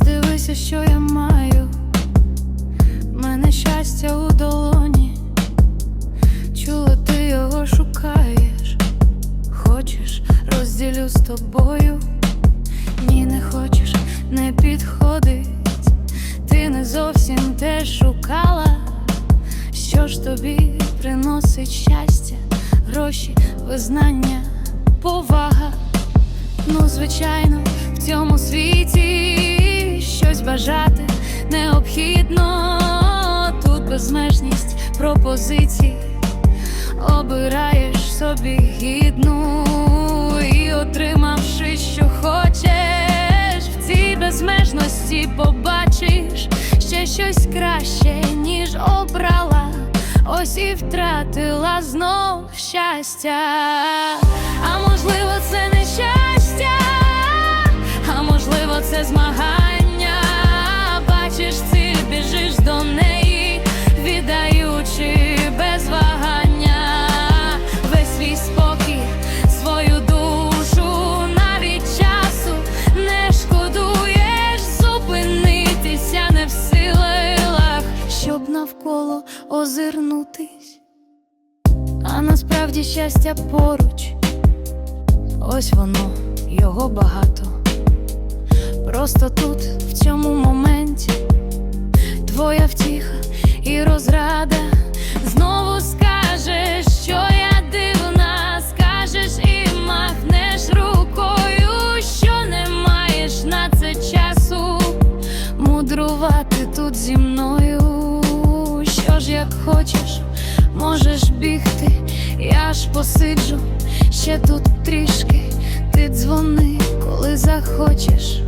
Дивися, що я маю. Мене щастя у долоні. Чула, ти його шукаєш. Хочеш, розділю з тобою. Ні, не хочеш, не підходить. Ти не зовсім те шукала. Що ж тобі приносить щастя, гроші, визнання, повага. Ну, звичайно, в цьому світі бажати необхідно. Тут безмежність пропозицій. Обираєш собі гідну і отримавши, що хочеш, в цій безмежності побачиш ще щось краще, ніж обрала. Ось і втратила знов щастя. Навколо озирнутись. А насправді щастя поруч, ось воно, його багато. Просто тут, в цьому моменті, твоя втіха і розрада. Знову скажеш, що я дивна, скажеш і махнеш рукою, що не маєш на це часу. Мудрувати тут зі мною. Що ж, як хочеш, можеш бігти, я ж посиджу ще тут трішки. Ти дзвони, коли захочеш.